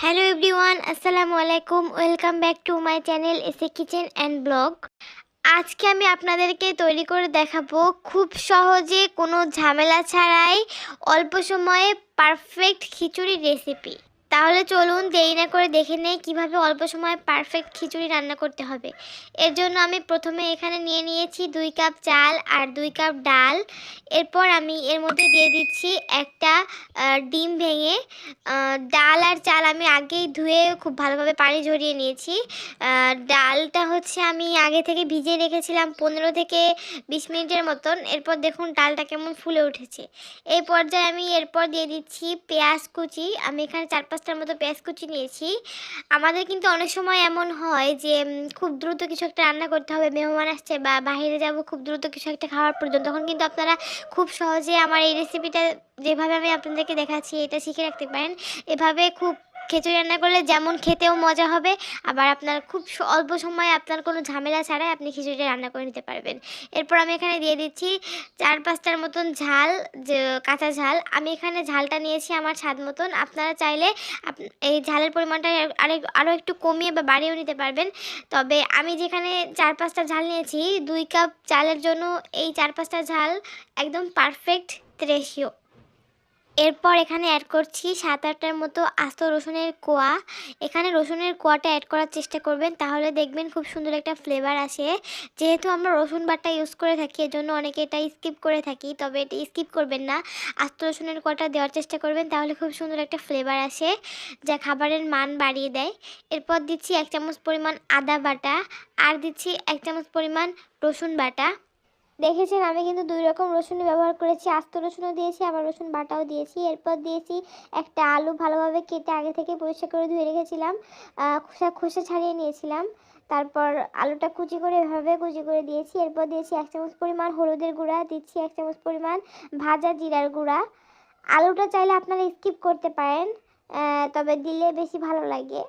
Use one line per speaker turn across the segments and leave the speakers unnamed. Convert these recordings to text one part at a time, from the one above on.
Hello everyone আসসালামু আলাইকুম welcome back to my channel এসে কিচেন অ্যান্ড ব্লগ আজকে আমি আপনাদেরকে তৈরি করে দেখাবো খুব সহজে কোনো ঝামেলা ছাড়াই অল্প সময়ে পারফেক্ট খিচুড়ি রেসিপি তাহলে চলুন দেরি না করে দেখে নেই কীভাবে অল্প সময়ে পারফেক্ট খিচুড়ি রান্না করতে হবে। এর জন্য আমি প্রথমে এখানে নিয়ে নিয়েছি দুই কাপ চাল আর দুই কাপ ডাল। এরপর আমি এর মধ্যে দিয়ে দিচ্ছি একটা ডিম ভেঙে ডাল আর চাল আমি আগেই ধুয়ে খুব ভালোভাবে পানি ঝরিয়ে নিয়েছি। ডালটা হচ্ছে আমি আগে থেকে ভিজিয়ে রেখেছিলাম পনেরো থেকে বিশ মিনিটের মতন। এরপর দেখুন ডালটা কেমন ফুলে উঠেছে। এই পর্যায়ে আমি এরপর দিয়ে দিচ্ছি পেঁয়াজ কুচি। আমি এখানে চার পাঁচটার মতো পেঁয়াজ কুচি নিয়েছি। আমাদের কিন্তু অনেক সময় এমন হয় যে খুব দ্রুত কিছু একটা রান্না করতে হবে, মেহমান আসছে বা বাহিরে যাব, খুব দ্রুত কিছু একটা খাওয়ার প্রয়োজন। তখন কিন্তু আপনারা খুব সহজে আমার এই রেসিপিটা যেভাবে আমি আপনাদেরকে দেখাচ্ছি, এটা শিখে রাখতে পারেন। এভাবে খুব খিচুড়ি রান্না করলে যেমন খেতেও মজা হবে, আবার আপনার খুব অল্প সময়ে আপনার কোনো ঝামেলা ছাড়াই আপনি খিচুড়িটা রান্না করে নিতে পারবেন। এরপর আমি এখানে দিয়ে দিচ্ছি চার পাঁচটার মতন ঝাল কাঁচা ঝাল। আমি এখানে ঝালটা নিয়েছি আমার স্বাদ মতন। আপনারা চাইলে এই ঝালের পরিমাণটা আরেক আরও একটু কমিয়ে বা বাড়িয়েও নিতে পারবেন। তবে আমি যেখানে চার পাঁচটা ঝাল নিয়েছি, দুই কাপ চালের জন্য এই চার পাঁচটা ঝাল একদম পারফেক্ট রেশিও এরপর এখানে অ্যাড করছি সাত আটটার মতো আস্ত রসুনের কোয়া। এখানে রসুনের কোয়াটা অ্যাড করার চেষ্টা করবেন, তাহলে দেখবেন খুব সুন্দর একটা ফ্লেভার আসে। যেহেতু আমরা রসুন বাটা ইউজ করে থাকি, এজন্য অনেকে এটা স্কিপ করে থাকি, তবে এটা স্কিপ করবেন না। আস্ত রসুনের কোয়াটা দেওয়ার চেষ্টা করবেন, তাহলে খুব সুন্দর একটা ফ্লেভার আসে, যা খাবারের মান বাড়িয়ে দেয়। এরপর দিচ্ছি এক চামচ পরিমাণ আদা বাটা, আর দিচ্ছি এক চামচ পরিমাণ রসুন বাটা। দেখেছেন, আমি কিন্তু দুই রকম রসুন ব্যবহার করেছি। আস্ত রসুনও দিয়েছি, আবার রসুন বাটাও দিয়েছি। এরপর দিয়েছি একটা আলু ভালোভাবে কেটে আগে থেকে পরিষ্কার করে ধুয়ে রেখেছিলাম। খোসা খোসা ছাড়িয়ে নিয়েছিলাম। তারপর আলুটা কুচি করে এভাবে কুচি করে দিয়েছি। এরপর দিয়েছি এক চামচ পরিমাণ হলুদের গুঁড়া, দিচ্ছি এক চামচ পরিমাণ ভাজা জিরার গুঁড়া। আলুটা চাইলে আপনারা স্কিপ করতে পারেন তবে দিলে বেশি ভালো লাগে।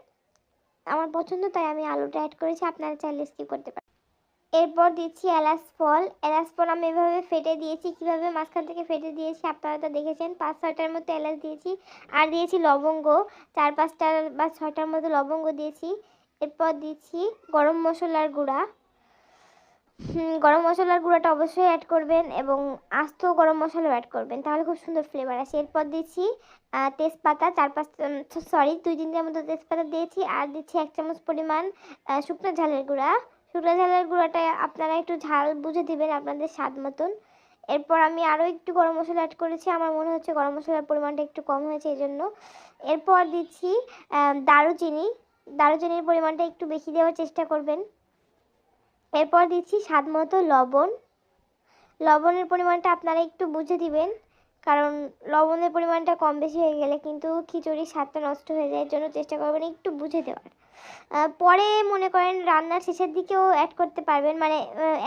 আমার পছন্দ, তাই আমি আলুটা অ্যাড করেছি। আপনারা চাইলে স্কিপ করতে পারেন। এরপর দিচ্ছি এলাচ ফল। এলাচ ফল আমি এভাবে ফেটে দিয়েছি। কীভাবে মাঝখান থেকে ফেটে দিয়েছি আপনারা তো দেখেছেন। পাঁচ, ছয়টার মতো এলাচ দিয়েছি। আর দিয়েছি লবঙ্গ। চার পাঁচটার বা ছয়টার মতো লবঙ্গ দিয়েছি। এরপর দিচ্ছি গরম মশলার গুঁড়া। গরম মশলার গুঁড়াটা অবশ্যই অ্যাড করবেন এবং আস্ত গরম মশলাও অ্যাড করবেন। তাহলে খুব সুন্দর ফ্লেভার আসে। এরপর দিচ্ছি তেজপাতা। চার, পাঁচ সরি দুই তিনটার মতো তেজপাতা দিয়েছি। আর দিচ্ছি এক চামচ পরিমাণ শুকনো ঝালের গুঁড়া। শুকনো ঝালের গুঁড়াটা আপনারা একটু ঝাল বুঝে দিবেন আপনাদের স্বাদ মতন। এরপর আমি আরও একটু গরম মশলা অ্যাড করেছি, আমার মনে হচ্ছে গরম মশলার পরিমাণটা একটু কম হয়েছে এই জন্য এরপর দিচ্ছি দারুচিনি। দারুচিনির পরিমাণটা একটু বেশি দেওয়ার চেষ্টা করবেন। এরপর দিচ্ছি স্বাদ মতো লবণ। লবণের পরিমাণটা আপনারা একটু বুঝে দিবেন, কারণ লবণের পরিমাণটা কম বেশি হয়ে গেলে কিন্তু খিচুড়ির স্বাদটা নষ্ট হয়ে যায়, এর জন্য চেষ্টা করবেন একটু বুঝে দেওয়ার। পরে মনে করেন রান্নার শেষের দিকেও অ্যাড করতে পারবেন। মানে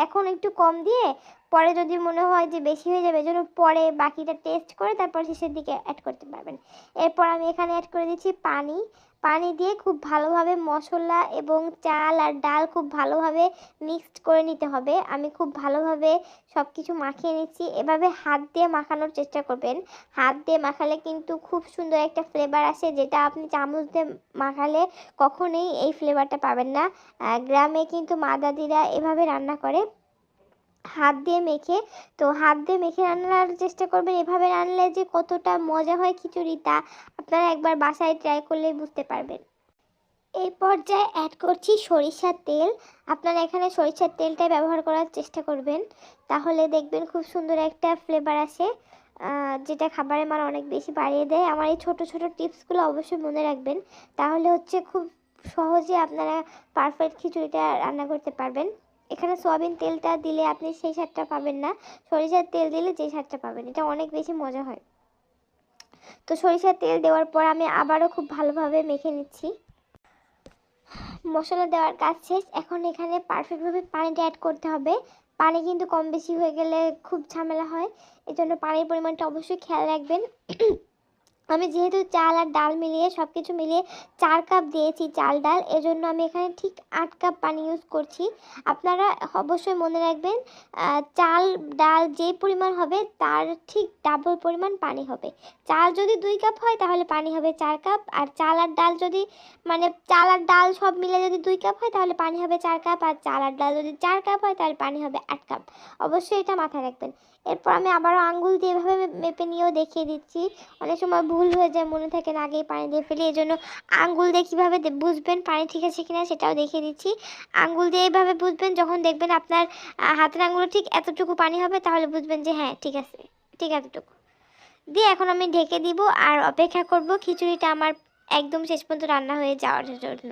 এখন একটু কম দিয়ে পরে যদি মনে হয় যে বেশি হয়ে যাবে জন্য পরে বাকিটা টেস্ট করে তারপর শেষের দিকে অ্যাড করতে পারবেন। এরপর আমি এখানে অ্যাড করে দিচ্ছি পানি। পানি দিয়ে খুব ভালোভাবে মশলা এবং চাল আর ডাল খুব ভালোভাবে মিক্সড করে নিতে হবে। আমি খুব ভালোভাবে সব কিছু মাখিয়ে নিচ্ছি। এভাবে হাত দিয়ে মাখানোর চেষ্টা করবেন। হাত দিয়ে মাখালে কিন্তু খুব সুন্দর একটা ফ্লেভার আসে যেটা আপনি চামচ দিয়ে মাখালে কখনোই এই ফ্লেভারটা পাবেন না। গ্রামে কিন্তু মা দাদিরা এভাবে রান্না করে। হাত দিয়ে মেখে, তো হাত দিয়ে মেখে রান্নার চেষ্টা করবেন। এভাবে রান্নলে যে কতটা মজা হয় খিচুড়ি, তা আপনারা একবার বাসায় ট্রাই করলেই বুঝতে পারবেন। এই পর্যায়ে অ্যাড করছি সরিষার তেল। আপনারা এখানে সরিষার তেলটাই ব্যবহার করার চেষ্টা করবেন। তাহলে দেখবেন খুব সুন্দর একটা ফ্লেভার আসে যেটা খাবারের মান অনেক বেশি বাড়িয়ে দেয়। আমার এই ছোট ছোট টিপসগুলো অবশ্যই মনে রাখবেন। তাহলে হচ্ছে খুব সহজে আপনারা পারফেক্ট খিচুড়িটা রান্না করতে পারবেন। এখানে সয়াবিন তেলটা দিলে আপনি সেই স্বাদটা পাবেন না। সরিষার তেল দিলে যে স্বাদটা পাবেন, এটা অনেক বেশি মজা হয়। তো সরিষার তেল দেওয়ার পর আমি আবারও খুব ভালোভাবে মেখে নিচ্ছি। মশলা দেওয়ার কাজ শেষ। এখন এখানে পারফেক্টভাবে পানিটা অ্যাড করতে হবে। পানি কিন্তু কম বেশি হয়ে গেলে খুব ঝামেলা হয়। এই জন্য পানির পরিমাণটা অবশ্যই খেয়াল রাখবেন। আমি যেহেতু চাল আর ডাল মিলিয়ে সব কিছু মিলিয়ে চার কাপ দিয়েছি চাল ডাল, এজন্য আমি এখানে ঠিক আট কাপ পানি ইউজ করছি। আপনারা অবশ্যই মনে রাখবেন চাল, ডাল যে পরিমাণ হবে তার ঠিক ডাবল পরিমাণ পানি হবে। চাল যদি দুই কাপ হয় তাহলে পানি হবে চার কাপ, আর চাল আর ডাল যদি মানে চাল আর ডাল সব মিলে যদি দুই কাপ হয় তাহলে পানি হবে চার কাপ, আর চাল আর ডাল যদি চার কাপ হয় তাহলে পানি হবে আট কাপ। অবশ্যই এটা মাথায় রাখবেন। এরপর আমি আবারও আঙ্গুল দিয়ে এভাবে মেপে নিয়েও দেখিয়ে দিচ্ছি। অনেক সময় ভুল হয়ে যায়, মনে থাকে না আগেই পানি দিয়ে ফেলি এই জন্য আঙ্গুল দিয়ে কীভাবে বুঝবেন পানি ঠিক আছে কিনা সেটাও দেখিয়ে দিচ্ছি। আঙ্গুল দিয়ে এইভাবে বুঝবেন, যখন দেখবেন আপনার হাতের আঙ্গুলে ঠিক এতটুকু পানি হবে, তাহলে বুঝবেন যে হ্যাঁ ঠিক আছে, ঠিক এতটুকু। দিয়ে এখন আমি ঢেকে দিব আর অপেক্ষা করব খিচুড়িটা আমার একদম শেষ পর্যন্ত রান্না হয়ে যাওয়ার জন্য।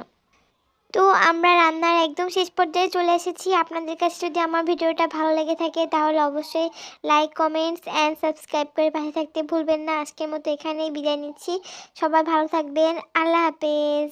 তো আমরা রান্নার একদম শেষ পর্যায়ে চলে এসেছি। আপনাদের কাছে যদি আমার ভিডিওটা ভালো লেগে থাকে, তাহলে অবশ্যই লাইক কমেন্টস অ্যান্ড সাবস্ক্রাইব করে পাশে থাকতে ভুলবেন না। আজকের মতো এখানেই বিদায় নিচ্ছি। সবাই ভালো থাকবেন। আল্লাহ হাফেজ।